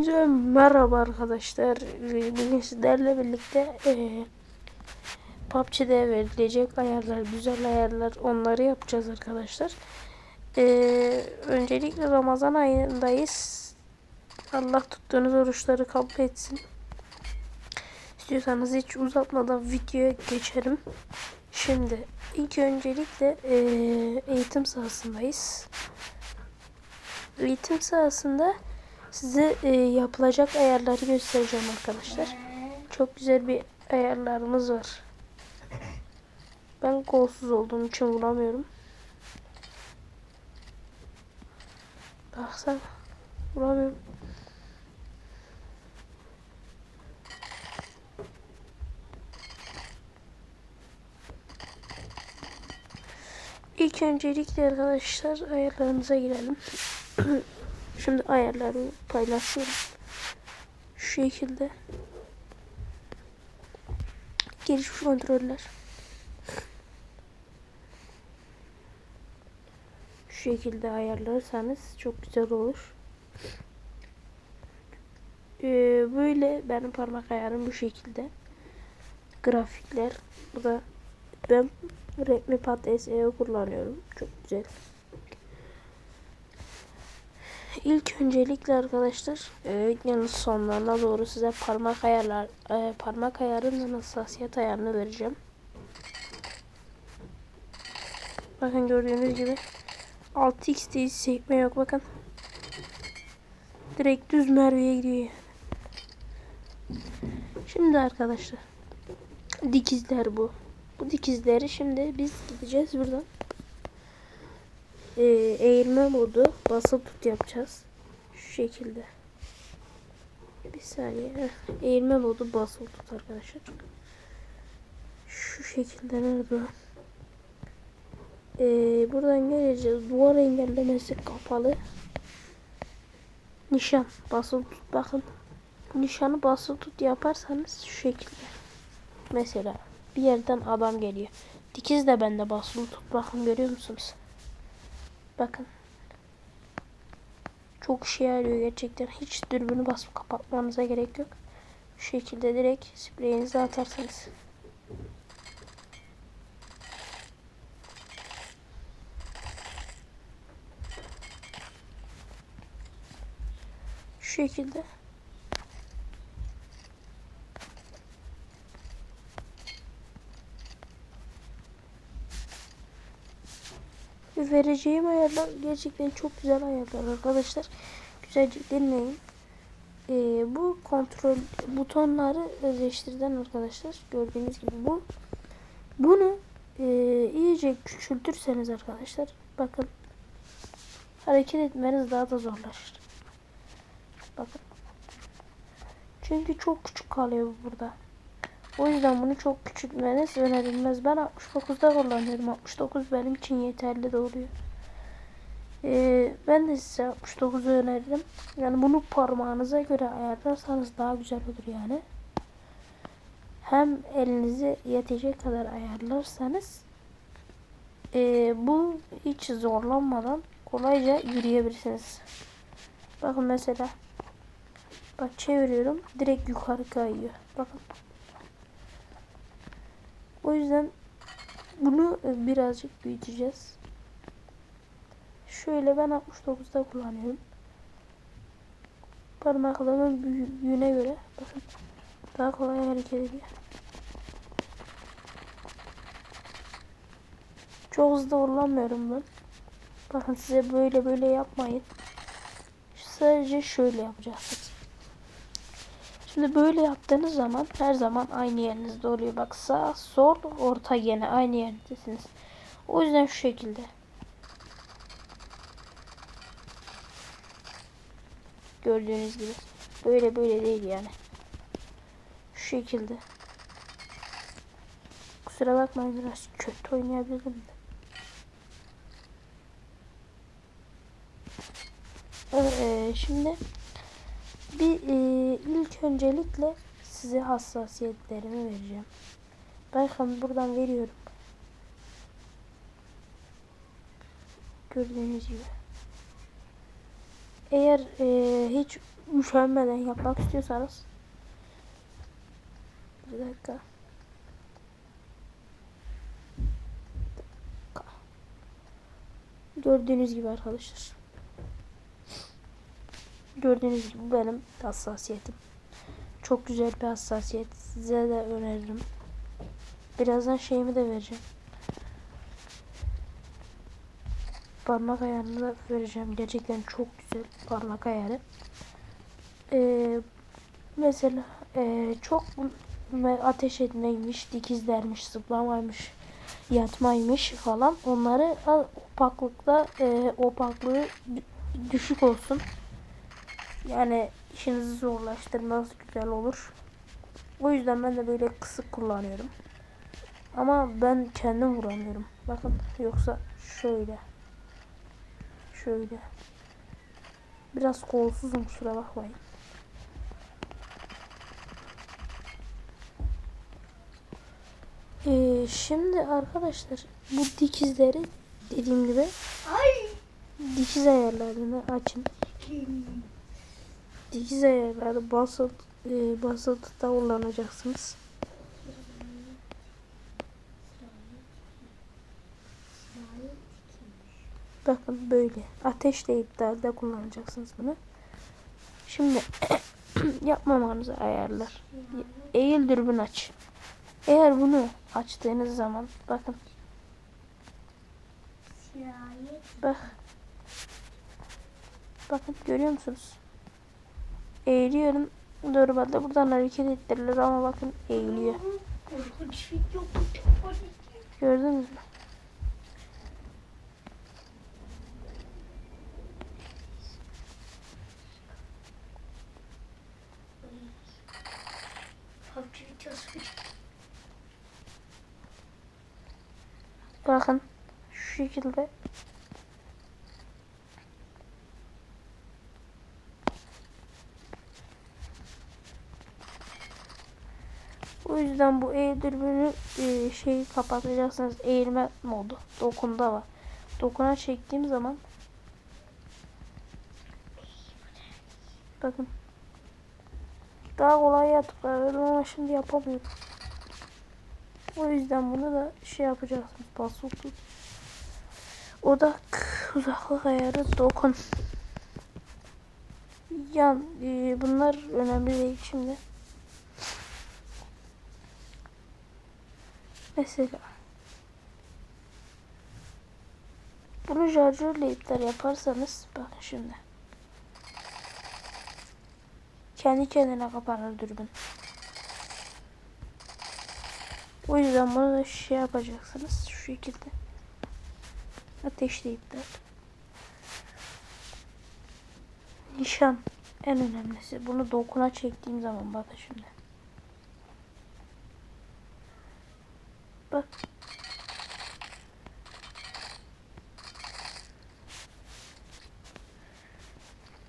Önce merhaba arkadaşlar. Bugün sizlerle birlikte e, PUBG'de verilecek ayarlar, güzel ayarlar onları yapacağız arkadaşlar. E, öncelikle Ramazan ayındayız. Allah tuttuğunuz oruçları kabul etsin. İstiyorsanız hiç uzatmadan videoya geçelim. Şimdi ilk öncelikle e, eğitim sahasındayız. Eğitim sahasında size e, yapılacak ayarları göstereceğim arkadaşlar. Çok güzel bir ayarlarımız var. Ben kolsuz olduğum için vuramıyorum. Baksana. Vuramıyorum. İlk öncelikle arkadaşlar ayarlarımıza girelim. Şimdi ayarları paylaşıyorum. Şu şekilde. Gelişmiş kontroller. Şu şekilde ayarlarsanız çok güzel olur. Ee, böyle benim parmak ayarım bu şekilde. Grafikler. Bu da ben Redmi Pad SE kullanıyorum. Çok güzel. İlk öncelikle arkadaşlar e, videonun sonlarına doğru size parmak ayarlar e, parmak ayarının hassasiyet ayarını vereceğim. Bakın gördüğünüz gibi 6x değil sekme yok bakın. Direkt düz merveye gidiyor yani. Şimdi arkadaşlar dikizler bu. Bu dikizleri şimdi biz gideceğiz buradan e, eğilme modu basılı tut yapacağız. Şu şekilde. Bir saniye. Heh. Eğilme modu basılı tut arkadaşlar. Şu şekilde nerede? Ee, buradan geleceğiz. Duvar engellemesi kapalı. Nişan basılı tut. Bakın. Nişanı basılı tut yaparsanız şu şekilde. Mesela bir yerden adam geliyor. Dikiz de bende basılı tut. Bakın görüyor musunuz? Bakın. Çok işe yarıyor gerçekten. Hiç dürbünü basıp kapatmanıza gerek yok. Şu şekilde direkt spreyinizi atarsınız. Şu şekilde. Vereceğim ayarlar gerçekten çok güzel ayarlar arkadaşlar. Güzelce dinleyin. Ee, bu kontrol butonları özleştirden arkadaşlar. Gördüğünüz gibi bu. Bunu e, iyice küçültürseniz arkadaşlar. Bakın. Hareket etmeniz daha da zorlaşır. Bakın. Çünkü çok küçük kalıyor burada. O yüzden bunu çok küçültmeniz önerilmez. Ben 69'da kullanıyorum. 69 benim için yeterli de oluyor. Ee, ben de size 69'u öneririm. Yani bunu parmağınıza göre ayarlarsanız daha güzel olur yani. Hem elinizi yetecek kadar ayarlarsanız e, bu hiç zorlanmadan kolayca yürüyebilirsiniz. Bakın mesela bak çeviriyorum direkt yukarı kayıyor. Bakın. O yüzden bunu birazcık büyüteceğiz. Şöyle ben 69'da kullanıyorum. Parmaklarımın büyüğüne göre bakın daha kolay hareket ediyor. Çok hızlı kullanmıyorum ben. Bakın size böyle böyle yapmayın. Sadece şöyle yapacaksınız. Şimdi böyle yaptığınız zaman her zaman aynı yerinizde oluyor. Bak sağ, sol, orta gene aynı yerindesiniz. O yüzden şu şekilde. Gördüğünüz gibi. Böyle böyle değil yani. Şu şekilde. Kusura bakmayın biraz kötü oynayabilirim de. Evet, şimdi bir e, ilk öncelikle size hassasiyetlerimi vereceğim. Bakın buradan veriyorum. Gördüğünüz gibi. Eğer e, hiç üşenmeden yapmak istiyorsanız bir dakika. Gördüğünüz gibi arkadaşlar. Gördüğünüz gibi bu benim hassasiyetim. Çok güzel bir hassasiyet. Size de öneririm. Birazdan şeyimi de vereceğim. Parmak ayarını da vereceğim. Gerçekten çok güzel parmak ayarı. Ee, mesela ee, çok ateş etmeymiş, dikizlermiş, zıplamaymış, yatmaymış falan. Onları opaklıkta ee, opaklığı dü- düşük olsun. Yani işinizi zorlaştırmaz güzel olur. O yüzden ben de böyle kısık kullanıyorum. Ama ben kendim vuramıyorum. Bakın yoksa şöyle. Şöyle. Biraz kolsuzum kusura bakmayın. Ee, şimdi arkadaşlar bu dikizleri dediğim gibi Ay. dikiz ayarlarını açın. Dikiz ayarları basılı e, basılıda kullanacaksınız. Bakın böyle ateşle iptalde kullanacaksınız bunu. Şimdi yapmamanızı ayarlar. Eğil dürbün aç. Eğer bunu açtığınız zaman bakın bak bakın görüyor musunuz? Eğiliyorum. Normalde buradan hareket ettirilir ama bakın eğiliyor. Gördünüz mü? Bakın şu şekilde O yüzden bu eğil dürbünü e, şeyi kapatacaksınız. Eğilme modu. Dokunda var. Dokuna çektiğim zaman bakın daha kolay yatıklar ama şimdi yapamıyorum. O yüzden bunu da şey yapacaksınız. Basılı tut. Odak uzaklık ayarı dokun. Yan e, bunlar önemli değil şimdi. Mesela bunu şarjörle iptal yaparsanız bakın şimdi. Kendi kendine kapanır dürbün. O yüzden bunu da şey yapacaksınız şu şekilde. Ateşle iptal. Nişan en önemlisi. Bunu dokuna çektiğim zaman bakın şimdi. Bak.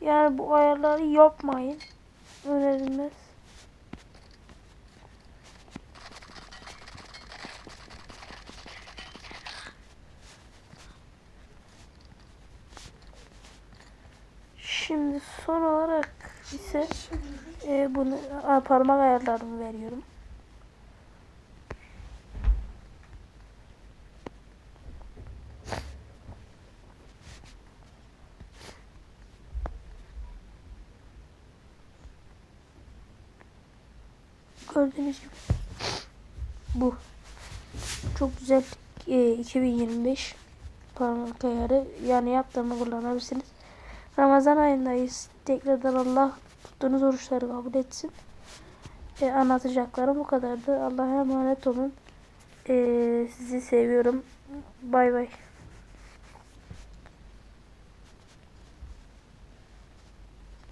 Yani bu ayarları yapmayın. Önerilmez. Şimdi son olarak ise e, bunu a, parmak ayarlarını veriyorum. Gördüğünüz gibi bu çok güzel e, 2025 parmak ayarı yani yaptığımı kullanabilirsiniz. Ramazan ayındayız. Tekrardan Allah tuttuğunuz oruçları kabul etsin. E, anlatacaklarım bu kadardı. Allah'a emanet olun. E, sizi seviyorum. Bay bay.